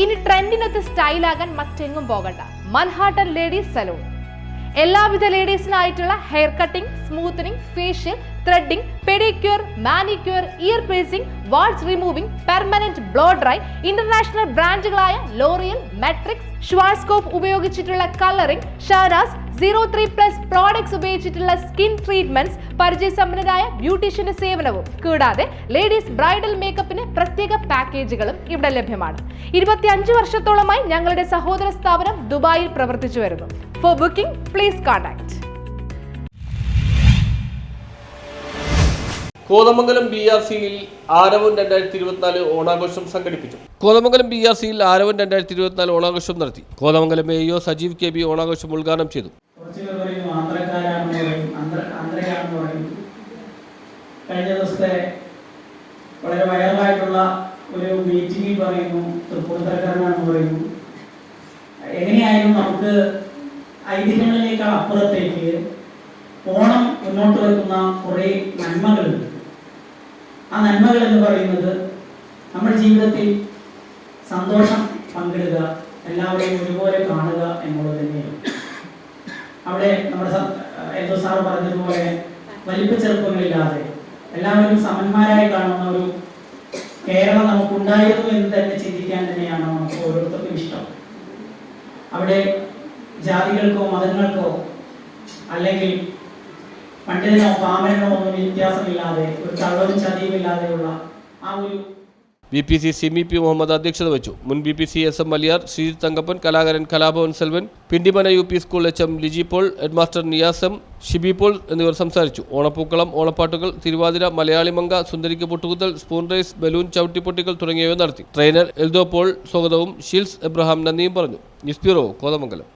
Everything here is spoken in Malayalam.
ഇനി ട്രെൻഡിനൊത്ത് സ്റ്റൈലാകാൻ മറ്റെങ്ങും പോകണ്ട. Manhattan ladies salon. എല്ലാവിധ ലേഡീസിനായിട്ടുള്ള hair cutting smoothening facial threading pedicure manicure ear piercing warts removing permanent blow dry international ബ്രാൻഡുകളായ L'Oreal Matrix Schwarzkopf ഉപയോഗിച്ചിട്ടുള്ള colouring Shahnaz zero three plus products ഉപയോഗിച്ചിട്ടുള്ള സ്കിൻ ട്രീറ്റ്മെന്റ്സ് പരിചയസമ്പന്നരായ ബ്യൂട്ടീഷ്യന്റെ സേവനവും. കൂടാതെ ലേഡീസ് ബ്രൈഡൽ പ്രത്യേക പാക്കേജുകളും ഇവിടെ ലഭ്യമാണ്. ഇരുപത്തിയഞ്ച് വർഷത്തോളമായി ഞങ്ങളുടെ സഹോദര സ്ഥാപനം ദുബായിൽ പ്രവർത്തിച്ചു വരുന്നു. For booking please contact Kothamangalam B R സിയിൽ ആരവം രണ്ടായിരത്തി ഇരുപത്തിനാല് ഓണാഘോഷം സംഘടിപ്പിച്ചു. കോതമംഗലം ബി ആർ സിയിൽ ആരവം രണ്ടായിരത്തി ഇരുപത്തിനാല് ഓണാഘോഷം നടത്തി. Kothamangalam A O Sajeev K B ഓണാഘോഷം ഉദ്ഘാടനം ചെയ്തു. കഴിഞ്ഞ ദിവസത്തെ വളരെ വൈറലായിട്ടുള്ള ഒരു മീറ്റിംഗിൽ പറയുന്നു തൃപ്പൂണിത്തരക്കാരനാണെന്ന് പറയുന്നു. എങ്ങനെയായാലും നമുക്ക് ഐതിഹ്യങ്ങളിലേക്കാൾ അപ്പുറത്തേക്ക് ഓണം മുന്നോട്ട് വെക്കുന്ന കുറേ നന്മകളുണ്ട്. ആ നന്മകൾ എന്ന് പറയുന്നത് നമ്മുടെ ജീവിതത്തിൽ സന്തോഷം പങ്കിടുക എല്ലാവരെയും ഒരുപോലെ കാണുക എന്നുള്ളത് തന്നെയാണ്. അവിടെ നമ്മുടെ എന്തോ സാർ പറഞ്ഞതുപോലെ വലിപ്പ ചെറുപ്പങ്ങളില്ലാതെ എല്ലാവരും സമന്മാരായി കാണുന്ന ഒരു കേരളം നമുക്കുണ്ടായിരുന്നു എന്ന് തന്നെ ചിന്തിക്കാൻ തന്നെയാണ് നമുക്ക് ഓരോരുത്തർക്കും ഇഷ്ടം. അവിടെ ജാതികൾക്കോ മതങ്ങൾക്കോ അല്ലെങ്കിൽ പണ്ഡിതനോ പാമരനോ ഒന്നും വ്യത്യാസമില്ലാതെ ഒരു തള്ളവും ചതിയും ഇല്ലാതെയുള്ള ആ ഒരു B P C Simi P Muhammad അധ്യക്ഷത വച്ചു മുൻ B P C S M Maliyar Sreejith Thankappan കലാകാരൻ Kalabhavan Selvan Pindimana U P school H M Liji Paul headmaster Niyas M Shibi Paul എന്നിവർ സംസാരിച്ചു. ഓണപ്പൂക്കളം ഓണപ്പാട്ടുകൾ തിരുവാതിര മലയാളി മങ്ക സുന്ദരിക്ക് പൊട്ടുകുത്തൽ സ്പൂൺ റൈസ് ബലൂൺ ചവിട്ടിപ്പൊട്ടികൾ തുടങ്ങിയവ നടത്തി. ട്രെയിനർ എൽദോ പോൾ സ്വാഗതവും ഷീൽസ് എബ്രഹാം നന്ദിയും പറഞ്ഞു. News bureau Kothamangalam.